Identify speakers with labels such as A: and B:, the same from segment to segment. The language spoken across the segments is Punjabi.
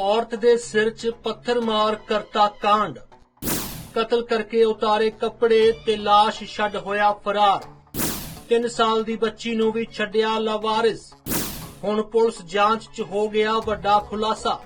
A: ਔਰਤ ਦੇ ਸਿਰ 'ਚ ਪੱਥਰ ਮਾਰ ਕਰਤਾ ਕਾਂਡ। ਕਤਲ ਕਰਕੇ ਉਤਾਰੇ ਕੱਪੜੇ ਤੇ ਲਾਸ਼ ਛੱਡ ਹੋਇਆ ਫਰਾਰ। 3 ਸਾਲ ਦੀ ਬੱਚੀ ਨੂੰ ਵੀ ਛੱਡਿਆ ਲਾਵਾਰਿਸ। ਹੁਣ ਪੁਲਿਸ ਜਾਂਚ 'ਚ ਹੋ ਗਿਆ ਵੱਡਾ ਖੁਲਾਸਾ।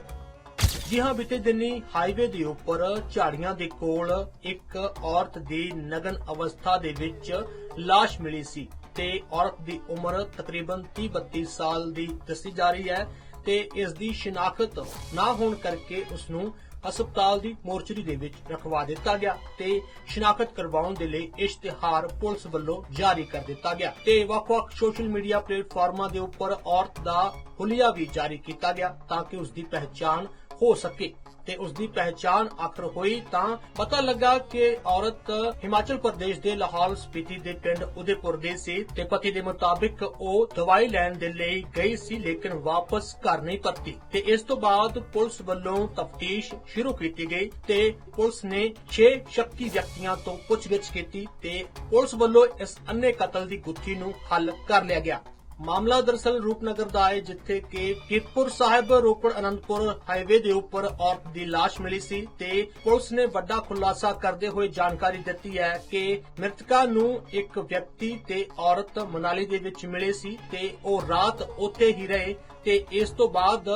A: ਜੀ ਹਾਂ ਬੀਤੇ ਦਿਨੀ ਹਾਈਵੇ ਦੇ ਉੱਪਰ ਝਾੜੀਆਂ ਦੇ ਕੋਲ ਇੱਕ ਔਰਤ ਦੀ ਨਗਨ ਅਵਸਥਾ ਦੇ ਵਿੱਚ ਲਾਸ਼ ਮਿਲੀ ਸੀ ਤੇ ਔਰਤ ਦੀ ਉਮਰ ਤਕਰੀਬਨ 30-32 ਸਾਲ ਦੀ ਦੱਸੀ ਜਾ ਰਹੀ ਹੈ। ਤੇ ਇਸ ਦੀ ਸ਼ਨਾਖਤ ਨਾ ਹੋਣ ਕਰਕੇ ਉਸ ਨੂੰ ਹਸਪਤਾਲ ਦੀ ਮੋਰਚਰੀ ਦੇ ਵਿੱਚ ਰਖਵਾ ਦਿੱਤਾ ਗਿਆ ਤੇ ਸ਼ਨਾਖਤ ਕਰਵਾਉਣ ਦੇ ਲਈ ਇਸ਼ਤਿਹਾਰ ਪੁਲਿਸ ਵੱਲੋਂ ਜਾਰੀ ਕਰ ਦਿੱਤਾ ਗਿਆ ਤੇ ਵੱਖ-ਵੱਖ ਸੋਸ਼ਲ ਮੀਡੀਆ ਪਲੇਟਫਾਰਮਾਂ ਦੇ ਉੱਪਰ ਔਰਤ ਦਾ ਹੁਲੀਆ ਵੀ ਜਾਰੀ ਕੀਤਾ ਗਿਆ ਤਾਂ ਕਿ ਉਸ ਦੀ ਪਹਿਚਾਣ ਹੋ ਸਕੇ। ਤੇ ਉਸ ਦੀ ਪਹਿਚਾਣ ਆਖਰ ਹੋਈ ਤਾਂ ਪਤਾ ਲੱਗਾ ਕਿ ਔਰਤ ਹਿਮਾਚਲ ਪ੍ਰਦੇਸ਼ ਦੇ ਲਾਹੌਲ ਸਪੀਤੀ ਦੇ ਪਿੰਡ ਉਦੇਪੁਰ ਦੀ ਸੀ ਤੇ ਪਤੀ ਦੇ ਮੁਤਾਬਿਕ ਉਹ ਦਵਾਈ ਲੈਣ ਦੇ ਲਈ ਗਈ ਸੀ, ਲੇਕਿਨ ਵਾਪਸ ਘਰ ਨਹੀਂ ਪਰਤੀ। ਤੇ ਇਸ ਤੋਂ ਬਾਅਦ ਪੁਲਿਸ ਵੱਲੋਂ ਤਫਤੀਸ਼ ਸ਼ੁਰੂ ਕੀਤੀ ਗਈ ਤੇ ਪੁਲਿਸ ਨੇ 6 ਸ਼ੱਕੀ ਵਿਅਕਤੀਆਂ ਤੋਂ ਪੁੱਛਗਿੱਛ ਕੀਤੀ ਤੇ ਪੁਲਿਸ ਵੱਲੋਂ ਇਸ ਅੰਨੇ ਕਤਲ ਦੀ ਗੁੱਥੀ ਨੂੰ ਹੱਲ ਕਰ ਲਿਆ ਗਿਆ। ਮਾਮਲਾ ਦਰਸਲ ਰੂਪਨਗਰ ਦਾ ਹੈ, ਜਿੱਥੇ ਕਿ ਕੀਰਤਪੁਰ ਸਾਹਿਬ, ਰੋਪੜ, ਅਨੰਦਪੁਰ ਹਾਈਵੇ ਦੇ ਉੱਪਰ ਔਰਤ ਦੀ ਲਾਸ਼ ਮਿਲੀ ਸੀ ਤੇ ਪੁਲਿਸ ਨੇ ਵੱਡਾ ਖੁਲਾਸਾ ਕਰਦੇ ਹੋਏ ਜਾਣਕਾਰੀ ਦਿੱਤੀ ਹੈ ਕਿ ਮ੍ਰਿਤਕਾ ਨੂੰ ਇੱਕ ਵਿਅਕਤੀ ਤੇ ਔਰਤ ਮਨਾਲੀ ਦੇ ਵਿੱਚ ਮਿਲੇ ਸੀ ਤੇ ਉਹ ਰਾਤ ਉੱਥੇ ਹੀ ਰਹੇ ਤੇ ਇਸ ਤੋਂ ਬਾਅਦ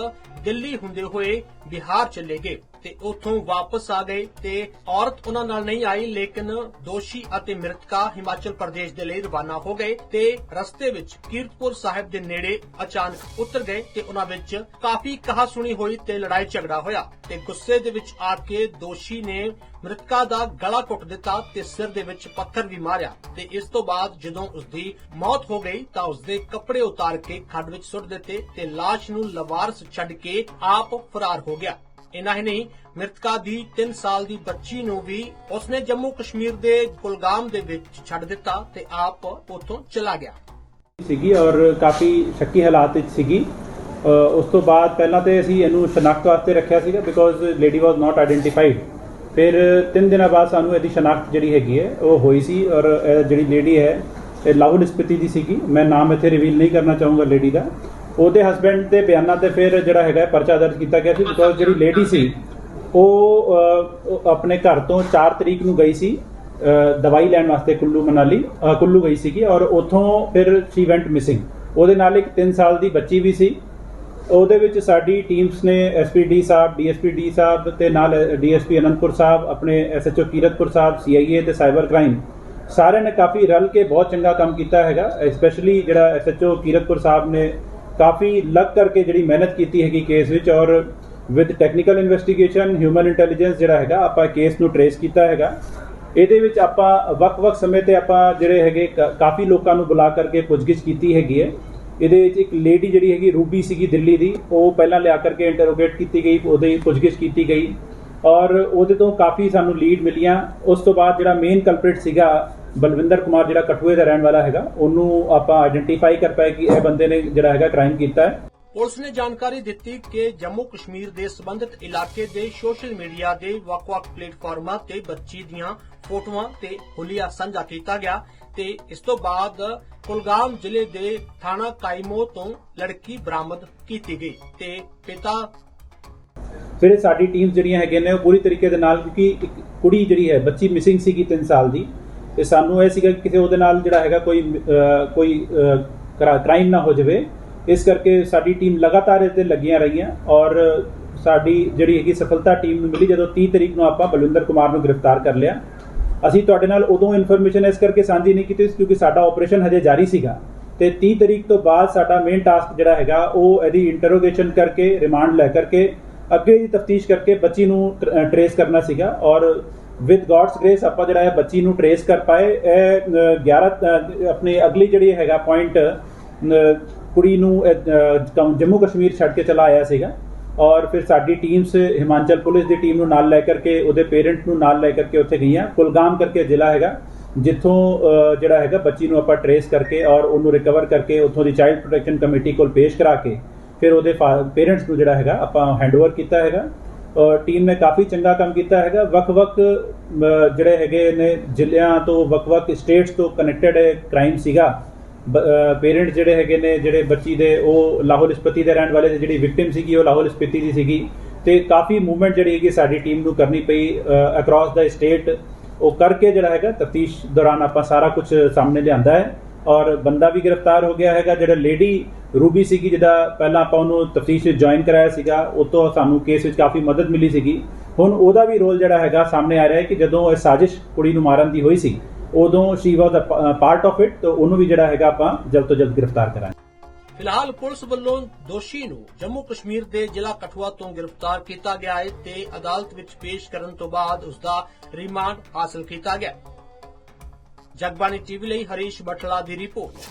A: ਦਿੱਲੀ ਹੁੰਦੇ ਹੋਏ ਬਿਹਾਰ ਚਲੇ ਗਏ। ਤੇ ਉੱਥੋਂ ਵਾਪਸ ਆ ਗਏ ਤੇ ਔਰਤ ਉਹਨਾਂ ਨਾਲ ਨਹੀਂ ਆਈ, ਲੇਕਿਨ ਦੋਸ਼ੀ ਅਤੇ ਮ੍ਰਿਤਕਾ ਹਿਮਾਚਲ ਪ੍ਰਦੇਸ਼ ਦੇ ਲਈ ਰਵਾਨਾ ਹੋ ਗਏ ਤੇ ਰਸਤੇ ਵਿੱਚ ਕੀਰਤਪੁਰ ਸਾਹਿਬ ਦੇ ਨੇੜੇ ਅਚਾਨਕ ਉਤਰ ਗਏ ਤੇ ਉਹਨਾਂ ਵਿੱਚ ਕਾਫੀ ਕਹਾ ਸੁਣੀ ਹੋਈ ਤੇ ਲੜਾਈ ਝਗੜਾ ਹੋਇਆ ਤੇ ਗੁੱਸੇ ਦੇ ਵਿੱਚ ਆ ਕੇ ਦੋਸ਼ੀ ਨੇ ਮ੍ਰਿਤਕਾ ਦਾ ਗਲਾ ਘੁੱਟ ਦਿੱਤਾ ਤੇ ਸਿਰ ਦੇ ਵਿੱਚ ਪੱਥਰ ਵੀ ਮਾਰਿਆ ਤੇ ਇਸ ਤੋਂ ਬਾਅਦ ਜਦੋਂ ਉਸ ਦੀ ਮੌਤ ਹੋ ਗਈ ਤਾਂ ਉਸ ਦੇ ਕੱਪੜੇ ਉਤਾਰ ਕੇ ਖੱਡ ਵਿੱਚ ਸੁੱਟ ਦਿੱਤੇ ਤੇ ਲਾਸ਼ ਨੂੰ ਲਵਾਰਸ ਛੱਡ ਕੇ ਆਪ ਫਰਾਰ ਹੋ ਗਿਆ। ਇਨਾ ਹੀ ਨਹੀਂ, ਮ੍ਰਿਤਕਾ ਦੀ 3 ਸਾਲ ਦੀ ਬੱਚੀ ਨੂੰ ਵੀ ਉਸਨੇ ਜੰਮੂ ਕਸ਼ਮੀਰ ਦੇ ਕੁਲਗਾਮ ਦੇ ਵਿੱਚ ਛੱਡ ਦਿੱਤਾ ਤੇ ਆਪ ਉੱਥੋਂ ਚਲਾ ਗਿਆ।
B: ਸੀਗੀ ਔਰ ਕਾਫੀ ਸ਼ੱਕੀ ਹਾਲਾਤ ਵਿੱਚ ਸੀਗੀ। ਉਸ ਤੋਂ ਬਾਅਦ ਪਹਿਲਾਂ ਤੇ ਅਸੀਂ ਇਹਨੂੰ ਸ਼ਨਾਖਤ ਵਾਸਤੇ ਰੱਖਿਆ ਸੀਗਾ because lady was not identified ਫਿਰ ਤਿੰਨ ਦਿਨਾਂ ਬਾਅਦ ਸਾਨੂੰ ਇਹਦੀ ਸ਼ਨਾਖਤ ਜਿਹੜੀ ਹੈਗੀ ਹੈ, ਉਹ ਹੋਈ ਸੀ ਔਰ ਜਿਹੜੀ ਲੇਡੀ ਹੈ, ਇਹ ਲਾਹੌਲ ਸਪੀਤੀ ਦੀ ਸੀਗੀ। ਮੈਂ ਨਾਮ ਇੱਥੇ ਰਿਵੀਲ ਨਹੀਂ ਕਰਨਾ ਚਾਹੂੰਗਾ ਲੇਡੀ ਦਾ। ਉਹਦੇ ਹਸਬੰਡ ਦੇ ਬਿਆਨਾਂ ਤੇ ਫਿਰ ਜਿਹੜਾ ਹੈਗਾ ਪਰਚਾ ਦਰਜ ਕੀਤਾ ਗਿਆ ਸੀ ਬਿਕੋਜ਼ ਜਿਹੜੀ ਲੇਡੀ ਸੀ, ਉਹ ਆਪਣੇ ਘਰ ਤੋਂ 4 ਤਰੀਕ ਨੂੰ ਗਈ ਸੀ ਦਵਾਈ ਲੈਣ ਵਾਸਤੇ ਕੁੱਲੂ ਮਨਾਲੀ ਕੁੱਲੂ ਗਈ ਸੀਗੀ ਔਰ ਉੱਥੋਂ ਫਿਰ ਸ਼ੀ ਵੈਂਟ ਮਿਸਿੰਗ ਉਹਦੇ ਨਾਲ ਇੱਕ 3 ਸਾਲ ਦੀ ਬੱਚੀ ਵੀ ਸੀ। ਉਹਦੇ ਵਿੱਚ ਸਾਡੀ ਟੀਮਸ ਨੇ ਐਸਪੀਡੀ ਸਾਹਿਬ ਡੀਐਸਪੀਡੀ ਸਾਹਿਬ ਤੇ ਨਾਲ ਡੀਐਸਪੀ ਅਨੰਦਪੁਰ ਸਾਹਿਬ, ਆਪਣੇ ਐਸਐਚਓ ਕੀਰਤਪੁਰ ਸਾਹਿਬ ਸੀਆਈਏ ਤੇ ਸਾਈਬਰ ਕ੍ਰਾਈਮ ਸਾਰਿਆਂ ਨੇ ਕਾਫੀ ਰਲ ਕੇ ਬਹੁਤ ਚੰਗਾ ਕੰਮ ਕੀਤਾ ਹੈਗਾ ਸਪੈਸ਼ਲੀ ਜਿਹੜਾ ਐਸਐਚਓ ਕੀਰਤਪੁਰ ਸਾਹਿਬ ਨੇ ਕਾਫੀ ਲੱਗ ਕਰਕੇ ਜਿਹੜੀ ਮਿਹਨਤ ਕੀਤੀ ਹੈਗੀ ਕੇਸ ਵਿੱਚ ਔਰ with technical investigation human intelligence ਜਿਹੜਾ ਹੈਗਾ, ਆਪਾਂ ਕੇਸ ਨੂੰ ਟਰੇਸ ਕੀਤਾ ਹੈਗਾ। ਇਹਦੇ ਵਿੱਚ ਆਪਾਂ ਵੱਖ-ਵੱਖ ਸਮੇਂ ਤੇ ਆਪਾਂ ਜਿਹੜੇ ਹੈਗੇ ਕਾ- ਕਾਫੀ ਲੋਕਾਂ ਨੂੰ ਬੁਲਾ ਕਰਕੇ ਪੁੱਛਗਿੱਛ ਕੀਤੀ ਹੈਗੀ ਹੈ। ਇਹਦੇ ਵਿੱਚ ਇੱਕ ਲੇਡੀ ਜਿਹੜੀ ਹੈਗੀ ਰੂਬੀ ਸੀਗੀ ਦਿੱਲੀ ਦੀ, ਉਹ ਪਹਿਲਾਂ ਲਿਆ ਕਰਕੇ ਇੰਟਰੋਗੇਟ ਕੀਤੀ ਗਈ, ਉਹਦੇ ਪੁੱਛਗਿੱਛ ਕੀਤੀ ਗਈ। ਔਰ ਉਹਦੇ ਤੋਂ ਕਾਫੀ ਸਾਨੂੰ ਲੀਡ ਮਿਲੀਆਂ। ਉਸ ਤੋਂ ਬਾਅਦ ਜਿਹੜਾ ਮੇਨ ਕਲਪ੍ਰਿਟ ਸੀਗਾ ਬਲਵਿੰਦਰ ਕੁਮਾਰ ਜਿਹੜਾ ਕਠੂਏ ਦਾ ਰਹਿਣ ਵਾਲਾ ਹੈਗਾ ਉਹਨੂੰ ਆਪਾਂ ਆਇਡੈਂਟੀਫਾਈ ਕਰ ਪਾਏ ਕਿ ਇਹ ਬੰਦੇ ਨੇ ਜਿਹੜਾ ਹੈਗਾ ਕ੍ਰਾਈਮ ਕੀਤਾ ਹੈ।
A: ਪੁਲਿਸ ਨੇ ਜਾਣਕਾਰੀ ਦਿੱਤੀ ਕਿ ਜੰਮੂ ਕਸ਼ਮੀਰ ਦੇ ਸੰਬੰਧਿਤ ਇਲਾਕੇ ਦੇ ਸੋਸ਼ਲ ਮੀਡੀਆ ਦੇ ਵੱਖ-ਵੱਖ ਪਲੇਟਫਾਰਮਾਂ ਤੇ ਬੱਚੀ ਦੀਆਂ ਫੋਟੋਆਂ ਤੇ ਹੁਲੀਆ ਸਾਂਝਾ ਕੀਤਾ ਗਿਆ ਤੇ ਇਸ ਤੋਂ ਬਾਅਦ ਕੁਲਗਾਮ ਜ਼ਿਲ੍ਹੇ ਦੇ ਥਾਣਾ ਕਾਈਮੋ ਤੋਂ ਲੜਕੀ ਬਰਾਮਦ ਕੀਤੀ ਗਈ ਤੇ ਪਿਤਾ
B: ਫਿਰ ਸਾਡੀ ਟੀਮਸ ਜਿਹੜੀਆਂ ਹੈਗੀਆਂ ਨੇ ਉਹ ਪੂਰੀ ਤਰੀਕੇ ਦੇ ਨਾਲ ਕਿਉਂਕਿ ਇੱਕ ਕੁੜੀ ਜਿਹੜੀ ਹੈ ਬੱਚੀ ਮਿਸਿੰਗ ਸੀਗੀ 3 ਸਾਲ ਦੀ। ਤੇ ਸਾਨੂੰ ਇਹ ਸੀਗਾ ਕਿ ਕਿਸੇ ਉਹਦੇ ਨਾਲ ਜਿਹੜਾ ਹੈਗਾ ਕੋਈ ਕੋਈ ਕ੍ਰਾਈਮ ਨਾ ਹੋ ਜਾਵੇ। ਇਸ ਕਰਕੇ ਸਾਡੀ ਟੀਮ ਲਗਾਤਾਰ ਇਹ ਤੇ ਲੱਗੀਆਂ ਰਹੀਆਂ ਔਰ ਸਾਡੀ ਜਿਹੜੀ ਹੈਗੀ ਸਫਲਤਾ ਟੀਮ ਨੂੰ ਮਿਲੀ। ਜਦੋਂ 30 ਤਰੀਕ ਨੂੰ ਆਪਾਂ ਬਲਵਿੰਦਰ ਕੁਮਾਰ ਨੂੰ ਗ੍ਰਿਫਤਾਰ ਕਰ ਲਿਆ। ਅਸੀਂ ਤੁਹਾਡੇ ਨਾਲ ਉਦੋਂ ਇਨਫੋਰਮੇਸ਼ਨ ਇਸ ਕਰਕੇ ਸਾਂਝੀ ਨਹੀਂ ਕੀਤੀ ਕਿਉਂਕਿ ਸਾਡਾ ਆਪਰੇਸ਼ਨ ਹਜੇ ਜਾਰੀ ਸੀਗਾ। ਤੇ 30 ਤਰੀਕ ਤੋਂ ਬਾਅਦ ਸਾਡਾ ਮੇਨ ਟਾਸਕ ਜਿਹੜਾ ਹੈਗਾ ਉਹ ਇਹਦੀ ਇੰਟਰੋਗੇਸ਼ਨ ਕਰਕੇ ਰਿਮਾਂਡ ਲੈ ਕਰਕੇ, ਅੱਗੇ ਦੀ ਤਫਤੀਸ਼ ਕਰਕੇ ਬੱਚੀ ਨੂੰ ਟਰੇਸ ਕਰਨਾ ਸੀਗਾ ਔਰ ਵਿਦ ਗॉड्स ਗ੍ਰੇਸ ਆਪਾਂ ਜਿਹੜਾ ਹੈ ਬੱਚੀ ਨੂੰ ਟਰੇਸ ਕਰ ਪਾਏ। ਇਹ ਅ, 11 ਅ, ਆਪਣੀ ਅਗਲੀ ਜਿਹੜੀ ਹੈਗਾ ਪੁਆਇੰਟ ਕੁੜੀ ਨੂੰ ਜੰਮੂ ਕਸ਼ਮੀਰ ਛੱਡ ਕੇ ਚਲਾ ਆਇਆ ਸੀਗਾ। ਔਰ ਫਿਰ ਸਾਡੀ ਟੀਮਸ ਹਿਮਾਚਲ ਪੁਲਿਸ ਦੀ ਟੀਮ ਨੂੰ ਨਾਲ ਲੈ ਕਰਕੇ ਉਹਦੇ ਪੇਰੈਂਟ ਨੂੰ ਨਾਲ ਲੈ ਕਰਕੇ ਉੱਥੇ ਗਈਆਂ। ਕੁਲਗਾਮ ਕਰਕੇ ਜ਼ਿਲ੍ਹਾ ਹੈਗਾ ਜਿੱਥੋਂ ਜਿਹੜਾ ਹੈਗਾ ਬੱਚੀ ਨੂੰ ਆਪਾਂ ਟਰੇਸ ਕਰਕੇ ਔਰ ਉਹਨੂੰ ਰਿਕਵਰ ਕਰਕੇ ਉੱਥੋਂ ਦੀ ਚਾਈਲਡ ਪ੍ਰੋਟੈਕਸ਼ਨ ਕਮੇਟੀ ਕੋਲ ਪੇਸ਼ ਕਰਾ ਕੇ ਫਿਰ ਉਹਦੇ ਪੇਰੈਂਟਸ ਨੂੰ ਜਿਹੜਾ ਹੈਗਾ ਆਪਾਂ ਹੈਂਡਓਵਰ ਕੀਤਾ ਹੈਗਾ। ਟੀਮ ਨੇ ਕਾਫੀ ਚੰਗਾ ਕੰਮ ਕੀਤਾ ਹੈਗਾ। ਵੱਖ-ਵੱਖ ਜਿਹੜੇ ਹੈਗੇ ਨੇ ਜ਼ਿਲ੍ਹਿਆਂ ਤੋਂ, ਵੱਖ-ਵੱਖ ਸਟੇਟਸ ਤੋਂ ਕਨੈਕਟਡ ਕ੍ਰਾਈਮ ਸੀਗਾ। ਪੇਰੈਂਟਸ ਜਿਹੜੇ ਹੈਗੇ ਨੇ, ਜਿਹੜੇ ਬੱਚੀ ਦੇ, ਉਹ ਲਾਹੌਰ ਇਸਪਤੀ ਦੇ ਰਹਿਣ ਵਾਲੇ ਸੀ ਜਿਹੜੀ ਵਿਕਟਿਮ ਸੀਗੀ, ਉਹ ਲਾਹੌਰ ਇਸਪਤੀ ਦੀ ਸੀਗੀ। ਤੇ ਕਾਫੀ ਮੂਵਮੈਂਟ ਜਿਹੜੀ ਹੈਗੀ ਸਾਡੀ ਟੀਮ ਨੂੰ ਕਰਨੀ ਪਈ ਅਕ੍ਰੋਸ ਦਾ ਸਟੇਟ ਉਹ ਕਰਕੇ ਜਿਹੜਾ ਹੈਗਾ, ਤਫਤੀਸ਼ ਦੌਰਾਨ ਆਪਾਂ ਸਾਰਾ ਕੁਝ ਸਾਹਮਣੇ ਲਿਆਂਦਾ ਹੈ। ਔਰ ਬੰਦਾ ਵੀ ਗ੍ਰਿਫਤਾਰ ਹੋ ਗਿਆ ਹੈਗਾ, ਜਿਹੜਾ ਲੇਡੀ ਰੂਬੀ ਸੀਗੀ ਜਿਹਦਾ ਪਹਿਲਾਂ ਆਪਾਂ ਉਹਨੂੰ ਤਫਤੀਸ਼ ਵਿੱਚ ਜੁਆਇਨ ਕਰਾਇਆ ਸੀਗਾ, ਉਹ ਤੋਂ ਸਾਨੂੰ ਕੇਸ ਵਿੱਚ ਕਾਫੀ ਮਦਦ ਮਿਲੀ ਸੀਗੀ। ਹੁਣ ਉਹਦਾ ਵੀ ਰੋਲ ਜਿਹੜਾ ਹੈਗਾ ਸਾਹਮਣੇ ਆ ਰਿਹਾ ਹੈ ਕਿ ਜਦੋਂ ਇਹ ਸਾਜ਼ਿਸ਼ ਕੁੜੀ ਨੂੰ ਮਾਰਨ ਦੀ ਹੋਈ ਸੀ, ਉਦੋਂ she was a part of it ਤਾਂ ਉਹਨੂੰ ਵੀ ਜਿਹੜਾ ਹੈਗਾ ਆਪਾਂ ਜਲਦ ਤੋਂ ਜਲਦ ਗ੍ਰਿਫਤਾਰ ਕਰਾਂਗੇ।
A: ਫਿਲਹਾਲ ਪੁਲਿਸ ਵੱਲੋਂ ਦੋਸ਼ੀ ਨੂੰ ਜੰਮੂ ਕਸ਼ਮੀਰ ਦੇ ਜ਼ਿਲ੍ਹਾ ਕਠੂਆ ਤੋਂ ਗ੍ਰਿਫਤਾਰ ਕੀਤਾ ਗਿਆ ਹੈ ਤੇ ਅਦਾਲਤ ਵਿੱਚ ਪੇਸ਼ ਕਰਨ ਤੋਂ ਬਾਅਦ ਉਸ ਦਾ ਰਿਮਾਂਡ ਹਾਸਲ ਕੀਤਾ ਗਿਆ ਜਗਬਾਣੀ ਟੀਵੀ ਲਈ ਹਰੀਸ਼ ਬਟਲਾ ਦੀ ਰਿਪੋਰਟ।